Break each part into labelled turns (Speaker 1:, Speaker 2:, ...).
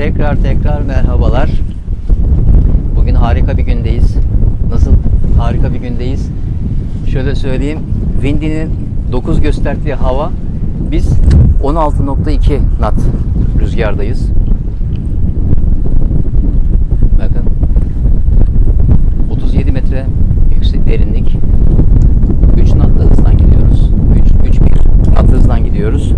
Speaker 1: Tekrar tekrar merhabalar. Bugün harika bir gündeyiz. Nasıl harika bir gündeyiz? Şöyle söyleyeyim. Windy'nin 9 gösterdiği hava biz 16.2 knot rüzgardayız. Bakın 37 metre yüksek derinlik 3 knotla hızdan gidiyoruz. 3 3 1 knot hızdan gidiyoruz.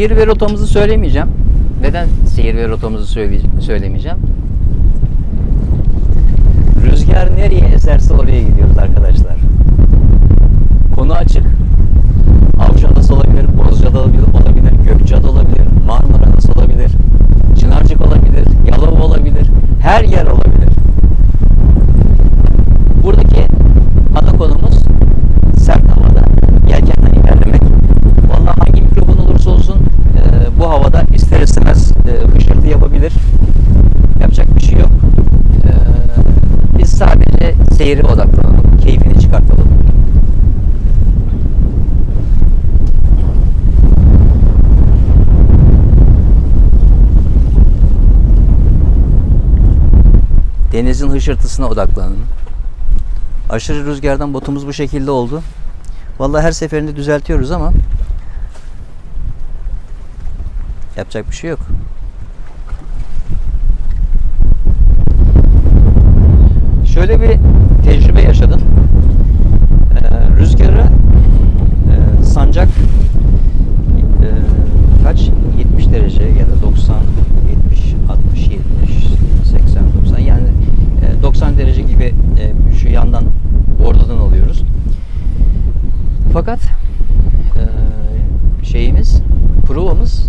Speaker 1: Seyir ve rotamızı söylemeyeceğim. Neden seyir ve rotamızı söyle- söylemeyeceğim? Rüzgar nereye eserse oraya gidiyoruz arkadaşlar. Konu açık. Seyri odaklanalım, keyfini çıkartalım. Denizin hışırtısına odaklanın. Aşırı rüzgardan botumuz bu şekilde oldu. Vallahi her seferinde düzeltiyoruz ama yapacak bir şey yok. Şöyle bir tecrübe yaşadım. Ee, rüzgarı e, sancak e, kaç? 70 derece ya da 90, 70, 60, 70, 80, 90 yani e, 90 derece gibi e, şu yandan bordodan alıyoruz. Fakat e, şeyimiz, provamız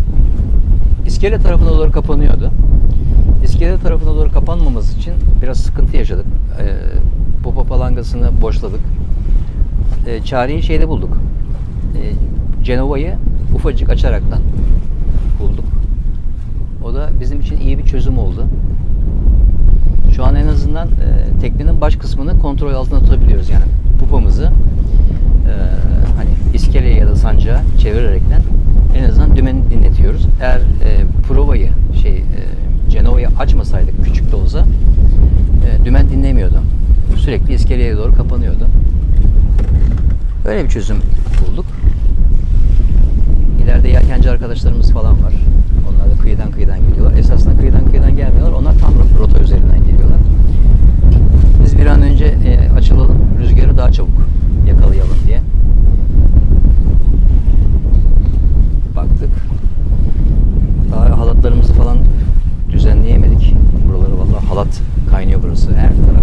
Speaker 1: iskele tarafına doğru kapanıyordu. İskele tarafına doğru kapanmaması için biraz sıkıntı yaşadık. E, popo palangasını boşladık. E, çareyi şeyde bulduk. E, Cenova'yı ufacık açaraktan bulduk. O da bizim için iyi bir çözüm oldu. Şu an en azından e, teknenin baş kısmını kontrol altında tutabiliyoruz. Yani pupamızı e, hani iskeleye ya da sancağa çevirerekten en azından dümeni dinletiyoruz. Eğer e, provayı şey e, Cenova'yı açmasaydık küçük de olsa e, dümen dinlemiyordu. Sürekli iskeleye doğru kapanıyordu. Böyle bir çözüm bulduk. İleride yelkenci arkadaşlarımız falan var. Onlar da kıyıdan kıyıdan geliyorlar. Esasında kıyıdan kıyıdan gelmiyorlar. Onlar tam rota üzerinden geliyorlar. Biz bir an önce e, açılalım. Rüzgarı daha çabuk yakalayalım diye. Baktık. Daha halatlarımızı falan düzenleyemedik. Buraları vallahi halat kaynıyor burası. Her taraf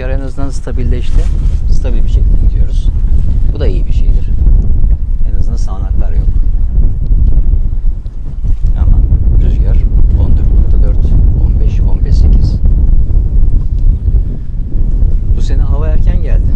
Speaker 1: rüzgar en azından stabilleşti. Stabil bir şekilde gidiyoruz. Bu da iyi bir şeydir. En azından sağanaklar yok. Ama rüzgar 14.4, 15, 15.8. Bu sene hava erken geldi.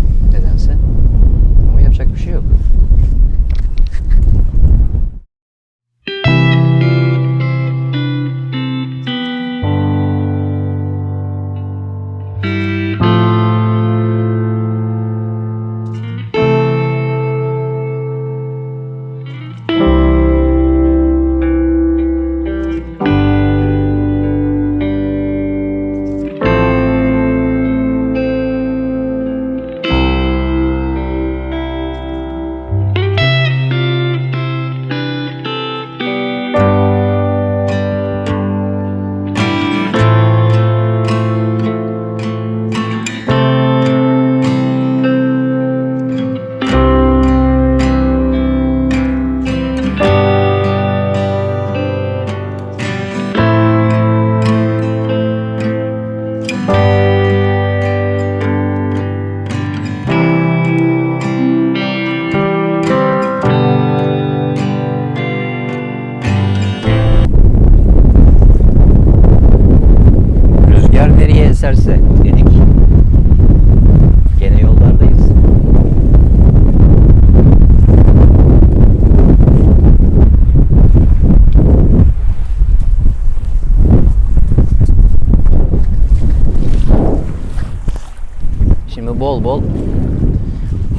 Speaker 1: Bol bol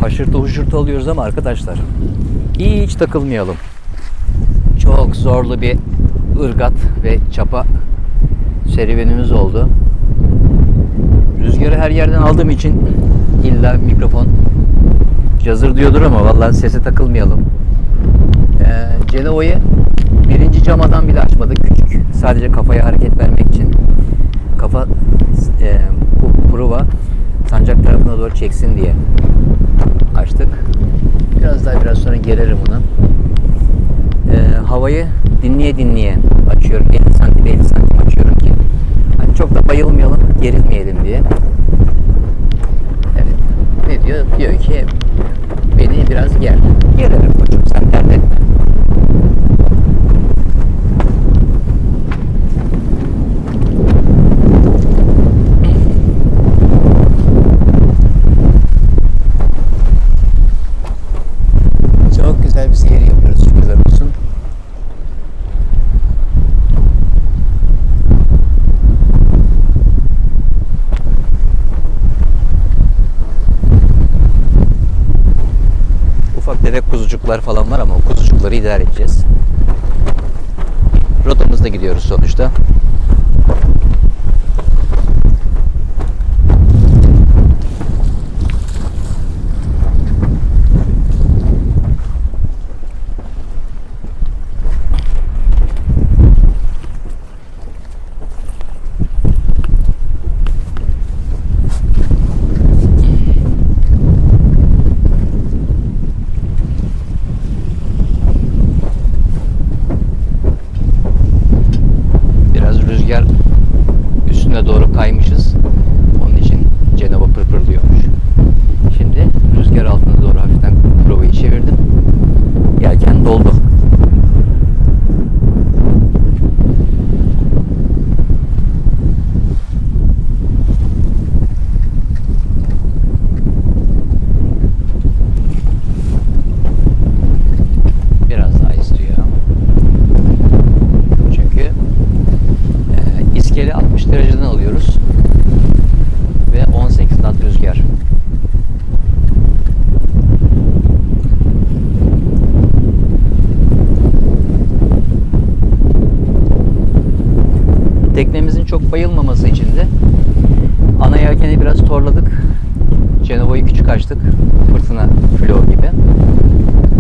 Speaker 1: haşırtı huşurtu alıyoruz ama arkadaşlar hiç takılmayalım. Çok zorlu bir ırgat ve çapa serüvenimiz oldu. Rüzgarı her yerden aldığım için illa mikrofon cazır diyordur ama vallahi sese takılmayalım. Ee, Cenova'yı birinci camadan bile açmadık. Küçük. Sadece kafaya hareket vermek için. Kafa e, bu prova sancak tarafına doğru çeksin diye açtık. Biraz daha biraz sonra gelerim ona. Ee, havayı dinleye dinleye açıyorum. 50 santim 50 santim açıyorum ki hani çok da bayılmayalım, gerilmeyelim diye. Evet. Ne diyor? Diyor ki beni biraz ger. Gererim kuzucuklar falan var ama o kuzucukları idare edeceğiz. Rotamızda gidiyoruz sonuçta. Biraz rüzgar üstüne doğru kaymışız. Onun için Cenova pırpırlıyormuş. Şimdi rüzgar altına doğru hafiften provayı çevirdim. Yelken doldu. Biraz daha istiyor. Çünkü e, iskele 60 dereceden alıyoruz ve 18 knot rüzgar. Çok bayılmaması için de ana yelkeni biraz torladık. Cenova'yı küçük açtık. Fırtına flow gibi.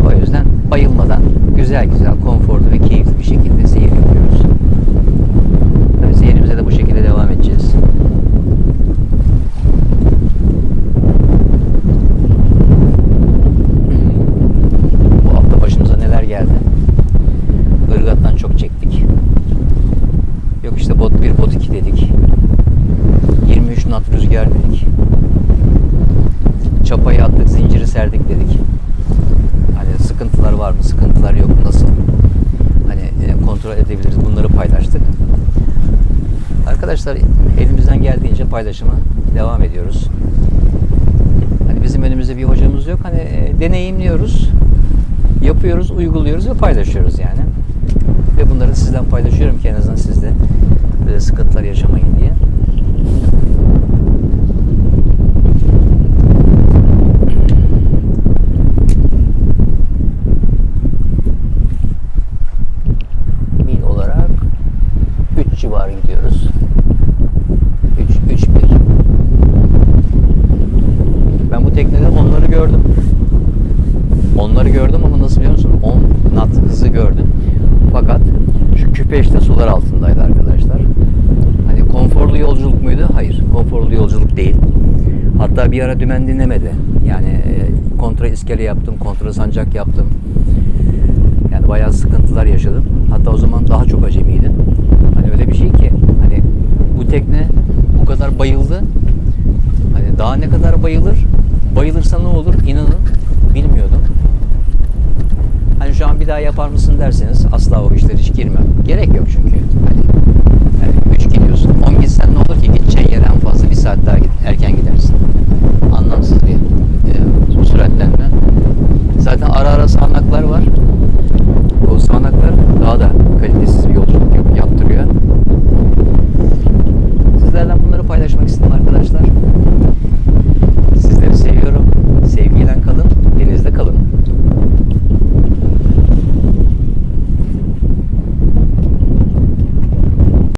Speaker 1: O yüzden bayılmadan güzel güzel, konforlu ve keyifli bir şekilde seyir yapıyoruz. Tabii seyirimize de bu şekilde devam edeceğiz. Bu hafta başımıza neler geldi? Irgat'tan çok çektik. Yok işte bot 1, bot 2 dedik. 23 knot rüzgar dedik. Çapayı attık, zinciri serdik dedik. Hani sıkıntılar var mı, sıkıntılar yok mu, nasıl? Hani e, kontrol edebiliriz bunları paylaştık. Arkadaşlar elimizden geldiğince paylaşıma devam ediyoruz. Hani bizim önümüzde bir hocamız yok. Hani e, deneyimliyoruz, yapıyoruz, uyguluyoruz ve paylaşıyoruz yani. Ve bunları sizden paylaşıyorum ki en azından siz de böyle sıkıntılar yaşamayın diye. Mil olarak 3 civarı gidiyoruz. 3 3 1. Ben bu teknede onları gördüm. Onları gördüm ama nasıl biliyor musun? 10 knot hızı gördüm. Fakat şu küpeşte sular altındaydı arkadaşlar. Hani konforlu yolculuk muydu? Hayır. Konforlu yolculuk değil. Hatta bir ara dümen dinlemedi. Yani e, kontra iskele yaptım, kontra sancak yaptım. Yani bayağı sıkıntılar yaşadım. Hatta o zaman daha çok acemiydim. Hani öyle bir şey ki hani bu tekne bu kadar bayıldı. Hani daha ne kadar bayılır? Bayılırsa ne olur? İnanın bilmiyordum. Hani şu an bir daha yapar mısın derseniz asla o işlere hiç girmem. Gerek yok çünkü. Hani, yani 3 gidiyorsun. 10 gitsen ne olur ki gideceğin yere en fazla bir saat daha git, erken gidersin. Anlamsız bir e, süratlenme.